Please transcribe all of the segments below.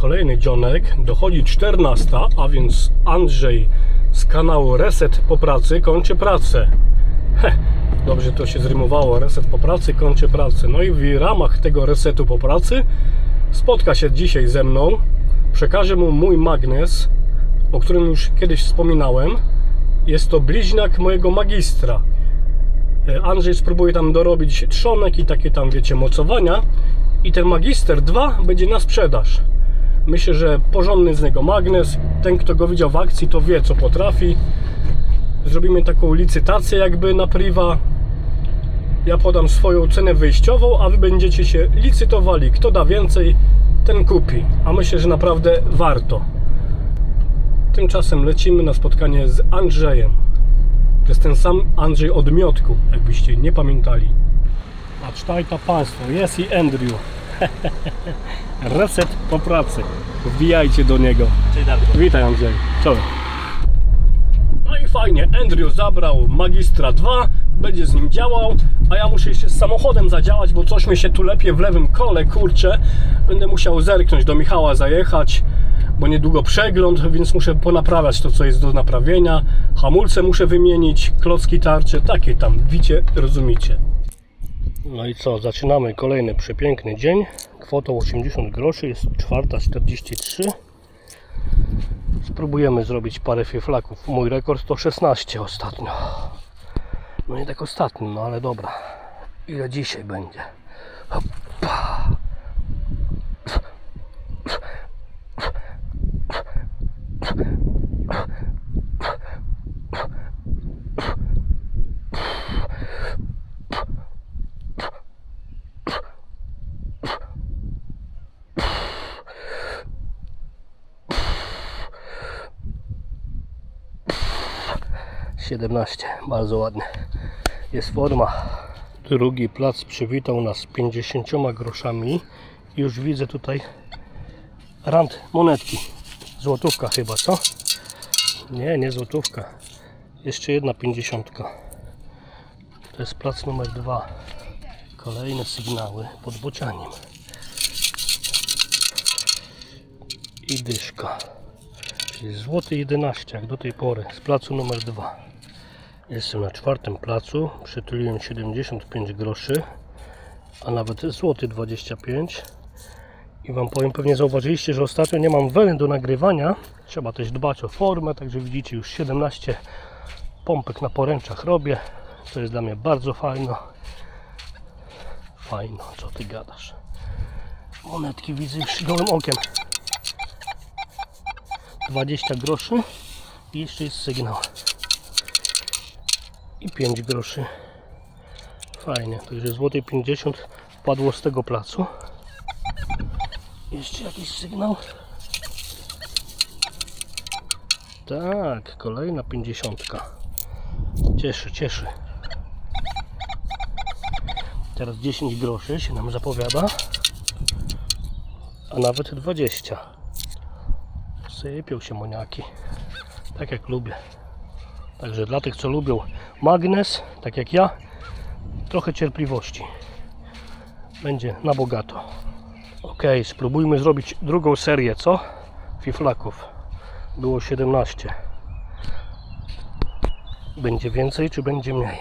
kolejny dzionek. Dochodzi 14, a więc Andrzej z kanału Reset po pracy kończy pracę. Heh, dobrze to się zrymowało. Reset po pracy kończy pracę. No i w ramach tego resetu po pracy spotka się dzisiaj ze mną. Przekażę mu mój magnes, o którym już kiedyś wspominałem. Jest to bliźniak mojego magistra. E, Andrzej spróbuje tam dorobić trzonek i takie tam, wiecie, mocowania. I ten Magister 2 będzie na sprzedaż. Myślę, że porządny z niego magnes. Ten, kto go widział w akcji, to wie, co potrafi. Zrobimy taką licytację jakby na priwa. Ja podam swoją cenę wyjściową, a wy będziecie się licytowali. Kto da więcej, ten kupi. A myślę, że naprawdę warto. Tymczasem lecimy na spotkanie z Andrzejem. To jest ten sam Andrzej od Miotku, jakbyście nie pamiętali. Patrzcie to Państwo, jest i Andrew. Reset po pracy. Wbijajcie do niego. Witaj Andrzej. Czołem. No i fajnie, Andrew zabrał Magistra 2, będzie z nim działał, a ja muszę jeszcze z samochodem zadziałać, bo coś mi się tu lepie w lewym kole, kurczę. Będę musiał zerknąć do Michała, zajechać, bo niedługo przegląd, więc muszę ponaprawiać to, co jest do naprawienia. Hamulce muszę wymienić, klocki tarcze, takie tam, widzicie, rozumiecie. No i co, zaczynamy kolejny przepiękny dzień. Kwotą 80 groszy, jest 4.43. Spróbujemy zrobić parę fiflaków. Mój rekord to 16 ostatnio. No nie tak ostatnio, no ale dobra. Ile dzisiaj będzie? Hoppa. 17, bardzo ładnie. Jest forma. Drugi plac przywitał nas 50 groszami. Już widzę tutaj rand monetki. Złotówka chyba, co? Nie, nie złotówka. Jeszcze jedna 50. To jest plac numer dwa. Kolejne sygnały pod bocianiem. I dyszka. Czyli złoty 11 jak do tej pory z placu numer 2. Jestem na czwartym placu, przytuliłem 75 groszy, a nawet złoty 25. I Wam powiem, pewnie zauważyliście, że ostatnio nie mam weny do nagrywania. Trzeba też dbać o formę, także widzicie już 17 pompek na poręczach robię. To jest dla mnie bardzo fajno. Fajno, co Ty gadasz. Monetki widzę już gołym okiem. 20 groszy i jeszcze jest sygnał i 5 groszy. Fajnie, także złoty 50 wpadło z tego placu. Jeszcze jakiś sygnał? Tak, kolejna 50 cieszy, cieszy. Teraz 10 groszy się nam zapowiada a nawet 20 sypią się moniaki tak jak lubię Także dla tych, co lubią magnes, tak jak ja, trochę cierpliwości. Będzie na bogato. Ok, spróbujmy zrobić drugą serię, co? Fiflaków. Było 17. Będzie więcej, czy będzie mniej?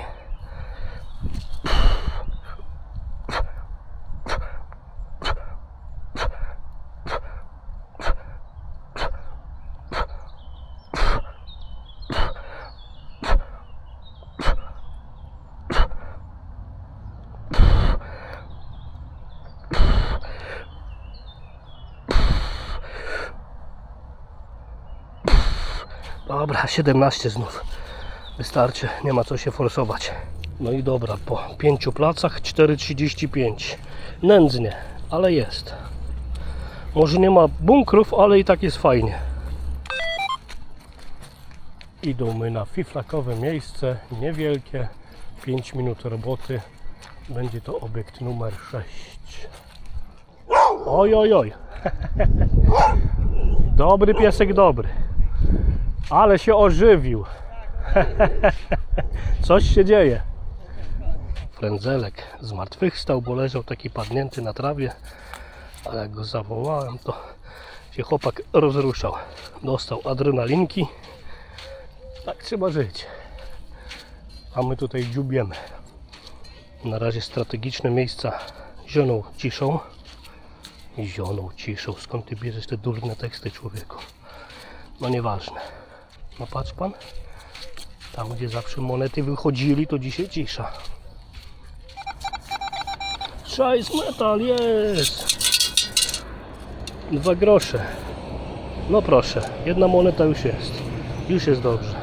Dobra, 17 znów. Wystarczy, nie ma co się forsować. No i dobra, po pięciu placach 4,35. Nędznie, ale jest. Może nie ma bunkrów, ale i tak jest fajnie. Idą na fiflakowe miejsce, niewielkie. 5 minut roboty. Będzie to obiekt numer 6. Oj, oj, oj. Dobry piesek, dobry. Ale się ożywił. Coś się dzieje. Frędzelek zmartwychwstał, bo leżał taki padnięty na trawie. Ale jak go zawołałem, to się chłopak rozruszał. Dostał adrenalinki. Tak trzeba żyć. A my tutaj dziubiemy. Na razie strategiczne miejsca zioną ciszą. Zioną ciszą. Skąd ty bierzesz te durne teksty człowieku? No nieważne. No patrz pan. Tam gdzie zawsze monety wychodzili, to dzisiaj cisza. Szajs metal jest! Dwa grosze. No proszę, jedna moneta już jest. Już jest dobrze.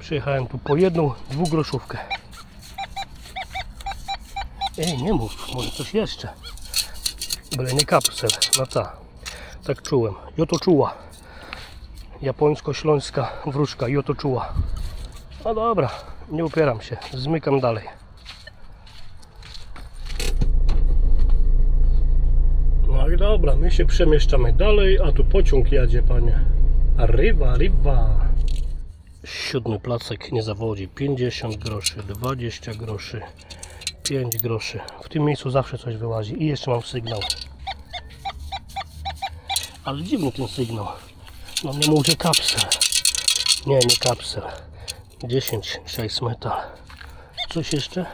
Przyjechałem tu po jedną dwugroszówkę. Ej, nie mów, może coś jeszcze. Byle nie kapsel, no ta. Tak czułem. Joto czuła. Japońsko-śląska wróżka, joto czuła. No dobra, nie upieram się, zmykam dalej. No i dobra, my się przemieszczamy dalej, a tu pociąg jadzie, panie. Arriva, arriva. Siódmy placek nie zawodzi. 50 groszy, 20 groszy, 5 groszy. W tym miejscu zawsze coś wyłazi. I jeszcze mam sygnał. Ale dziwny ten sygnał. No nie mówię kapsel. Nie, nie kapsel. 10, 6 metal. Coś jeszcze?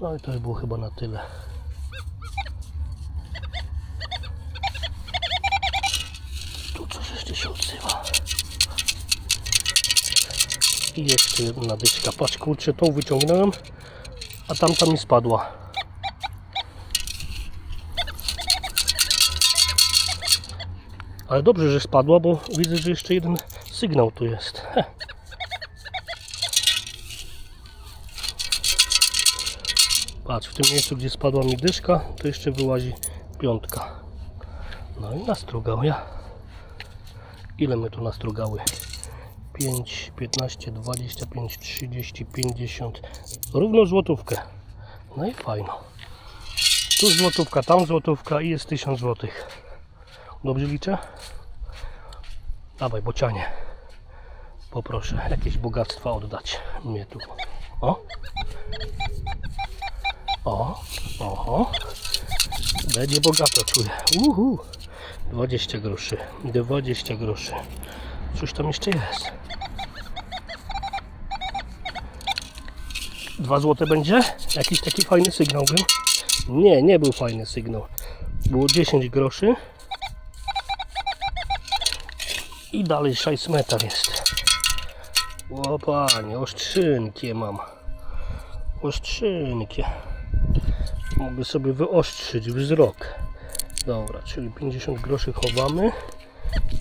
No i to by było chyba na tyle. Tu coś jeszcze się odzywa. I jeszcze jedna dyszka. Patrz kurczę, tą wyciągnąłem, a tamta mi spadła. Ale dobrze, że spadła, bo widzę, że jeszcze jeden sygnał tu jest. Patrz, w tym miejscu, gdzie spadła mi dyszka, to jeszcze wyłazi piątka. No i nastrugał ja. Ile my tu nastrugały? 5, 15, 25, 30, 50. Równo złotówkę. No i fajno. Tu złotówka, tam złotówka i jest 1000 złotych. Dobrze liczę? Dawaj, bocianie. Poproszę jakieś bogactwa oddać mnie tu. O. O. Oho. Będzie bogato, czuję. Uhu. 20 groszy. 20 groszy. Coś tam jeszcze jest. 2 złote będzie? Jakiś taki fajny sygnał był? Nie, nie był fajny sygnał. Było 10 groszy. I dalej 6 metal jest. O panie, ostrzynkie mam. Ostrzynkie. Mogę sobie wyostrzyć wzrok. Dobra, czyli 50 groszy chowamy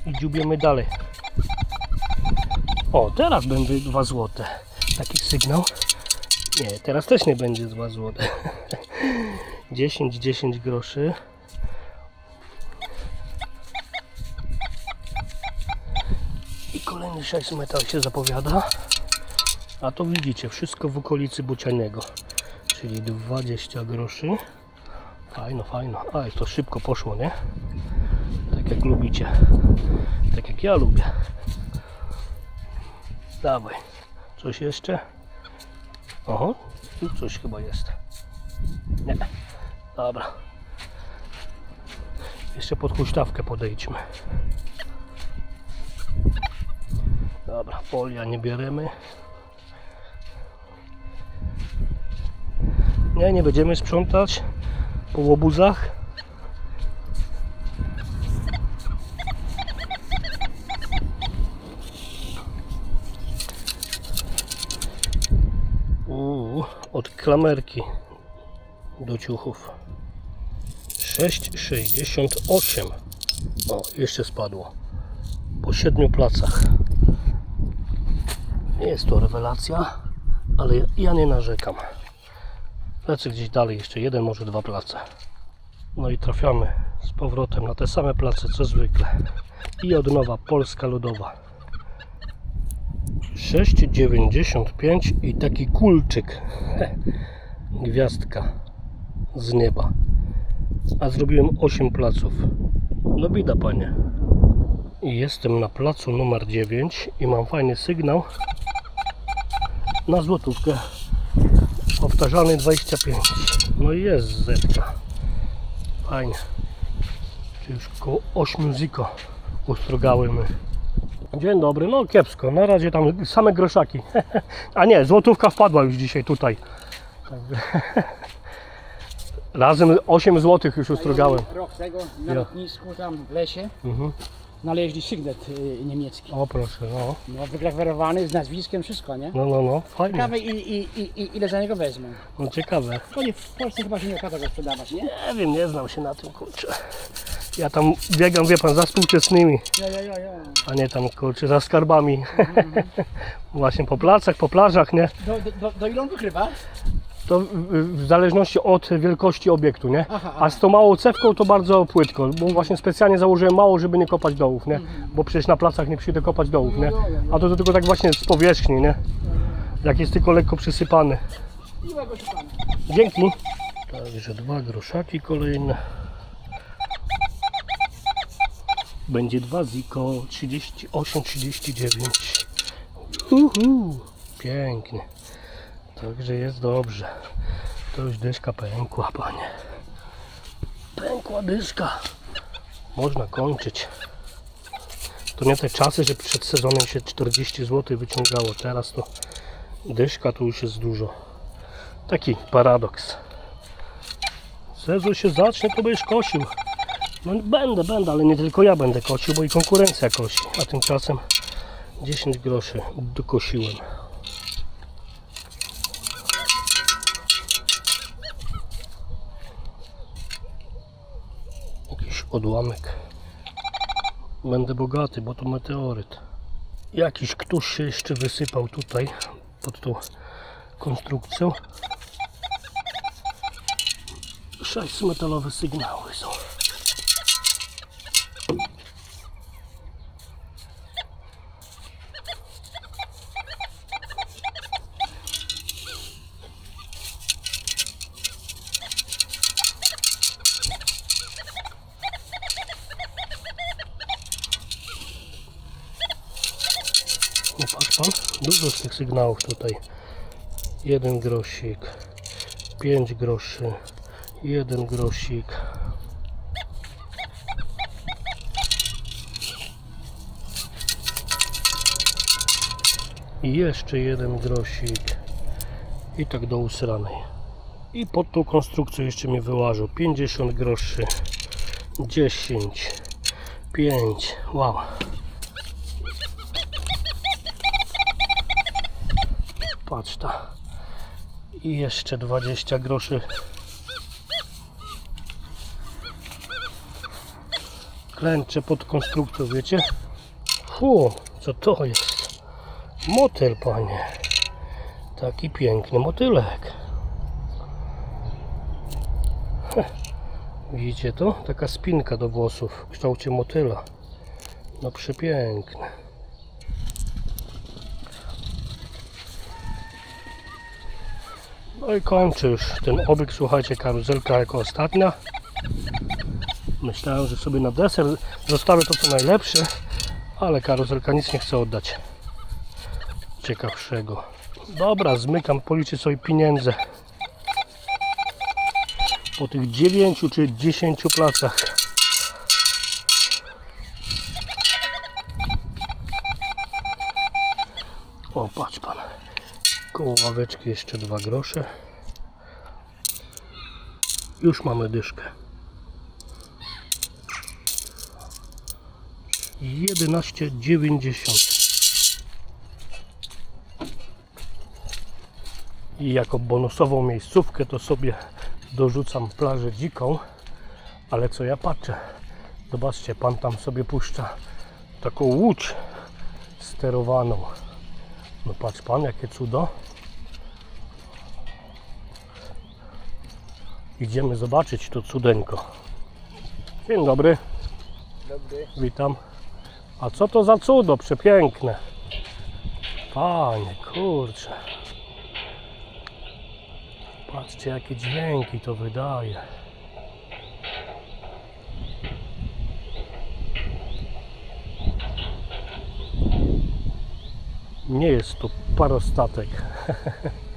i dziubiemy dalej. O, teraz będzie 2 złote. Taki sygnał. Nie, teraz też nie będzie 2 złote. 10, 10 groszy. 6 metal się zapowiada. A to widzicie, wszystko w okolicy Bucianego. Czyli 20 groszy. Fajno, fajno. Ale to szybko poszło, nie? Tak jak lubicie. Tak jak ja lubię. Dawaj. Coś jeszcze? Oho, tu coś chyba jest. Nie. Dobra. Jeszcze pod huśtawkę podejdźmy. Dobra, polia nie bierzemy. Nie, nie będziemy sprzątać po łobuzach. Uuu, od klamerki do ciuchów. 6,68. O, jeszcze spadło. Po siedmiu placach. Nie jest to rewelacja, ale ja- nie narzekam. Lecę gdzieś dalej, jeszcze jeden, może dwa place. No i trafiamy z powrotem na te same place co zwykle. I od nowa Polska Ludowa. 6,95 i taki kulczyk. Gwiazdka z nieba. A zrobiłem 8 placów. No bida panie. I jestem na placu numer 9 i mam fajny sygnał na złotówkę. Powtarzalny 25. No i jest zetka. Fajnie. Już koło 8 ziko ustrogały my. Dzień dobry, no kiepsko, na razie tam same groszaki. A nie, złotówka wpadła już dzisiaj tutaj. Razem 8 złotych już ustrogałem. Rok tego na lotnisku tam w lesie Mhm. Znaleźli sygnet y, niemiecki. O proszę, no. No, wygrawerowany z nazwiskiem, wszystko, nie? No, no, no, fajnie. Ciekawe i, i, i, i ile za niego wezmą. No ciekawe. To nie, w Polsce chyba się nie opłaca go sprzedawać, nie? Nie wiem, nie znam się na tym, kurczę. Ja tam biegam, wie pan, za współczesnymi, Ja, ja, ja, ja. a nie tam, kurczę, za skarbami. Właśnie po placach, po plażach, nie? Do, do, do, do ile on wykrywa? To w, zależności od wielkości obiektu, nie? Aha, A z tą małą cewką to bardzo płytko, bo właśnie specjalnie założyłem mało, żeby nie kopać dołów, nie? Bo przecież na placach nie przyjdę kopać dołów, nie? A to, to tylko tak właśnie z powierzchni, nie? Jak jest tylko lekko przysypany. Dzięki. Także dwa groszaki kolejne. Będzie dwa ziko 38-39. Uhu, pięknie. Także jest dobrze. To już dyszka pękła, panie. Pękła dyszka. Można kończyć. To nie te czasy, że przed sezonem się 40 zł wyciągało. Teraz to dyszka to już jest dużo. Taki paradoks. Sezon się zacznie, to będziesz kosił. No będę, będę, ale nie tylko ja będę kosił, bo i konkurencja kosi. A tymczasem 10 groszy dokosiłem. Jakiś odłamek. Będę bogaty, bo to meteoryt. Jakiś któż się jeszcze wysypał tutaj pod tą konstrukcją. Sześć metalowe sygnały są. No patrz pan, dużo z tych sygnałów tutaj. Jeden grosik, pięć groszy, jeden grosik. I jeszcze jeden grosik. I tak do usranej. I pod tą konstrukcją jeszcze mi wyłażą 50 groszy, 10, 5. Wow. Patrz ta. I jeszcze 20 groszy. Klęczę pod konstrukcją, wiecie? Fu, co to jest? Motyl, panie. Taki piękny motylek. Widzicie to? Taka spinka do włosów w kształcie motyla. No przepiękne. No i kończę już ten obieg. Słuchajcie, karuzelka jako ostatnia. Myślałem, że sobie na deser zostawię to co najlepsze, ale karuzelka nic nie chce oddać ciekawszego. Dobra, zmykam, policzę sobie pieniądze. Po tych 9 czy 10 placach. O, patrz pan. Koło ławeczki jeszcze dwa grosze. Już mamy dyszkę. 11,90 I jako bonusową miejscówkę to sobie dorzucam plażę dziką. Ale co ja patrzę? Zobaczcie, pan tam sobie puszcza taką łódź sterowaną. No patrz pan, jakie cudo. Idziemy zobaczyć to cudeńko. Dzień dobry, Dobry. witam. A co to za cudo przepiękne? Panie, kurczę. Patrzcie, jakie dźwięki to wydaje. Nie jest to parostatek.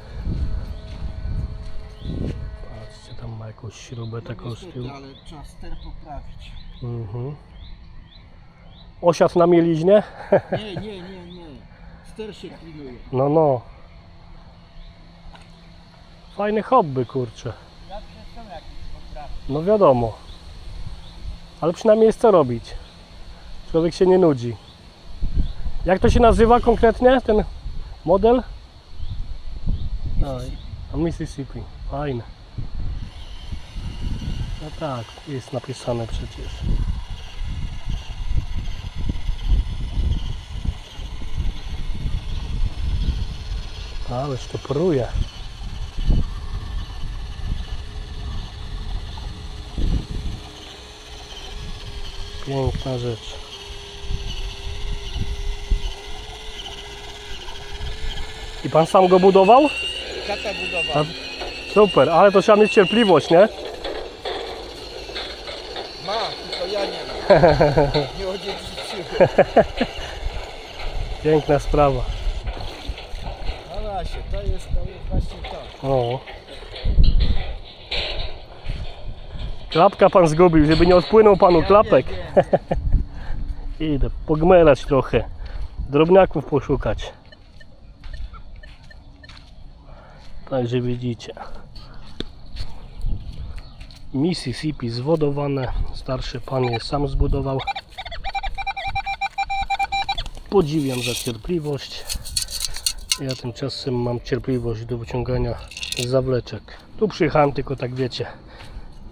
jakąś śrubę taką z tyłu. Ale trzeba ster poprawić. Mhm. Osiad na mieliźnie? Nie, nie, nie, nie. Ster się klinuje. No, no. Fajny hobby, kurczę. Zawsze są jakieś poprawy. No wiadomo. Ale przynajmniej jest co robić. Człowiek się nie nudzi. Jak to się nazywa konkretnie, ten model? A Mississippi. Fajne. No tak, jest napisane przecież. Ależ to pruje. Piękna rzecz. I pan sam go budował? Tata budował. Super, ale to trzeba mieć cierpliwość, nie? Ma, tylko ja nie odziedziczyłem. Piękna sprawa. No właśnie, to jest, to jest właśnie to. O. Klapka pan zgubił, żeby nie odpłynął panu klapek. Wiem, wiem. Idę pogmerać trochę. Drobniaków poszukać. Także widzicie. Mississippi zwodowane. Starszy pan je sam zbudował. Podziwiam za cierpliwość. Ja tymczasem mam cierpliwość do wyciągania zawleczek. Tu przyjechałem tylko tak wiecie.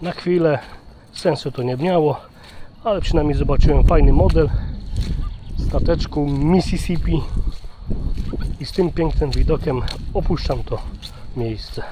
Na chwilę sensu to nie miało, ale przynajmniej zobaczyłem fajny model stateczku Mississippi i z tym pięknym widokiem opuszczam to miejsce.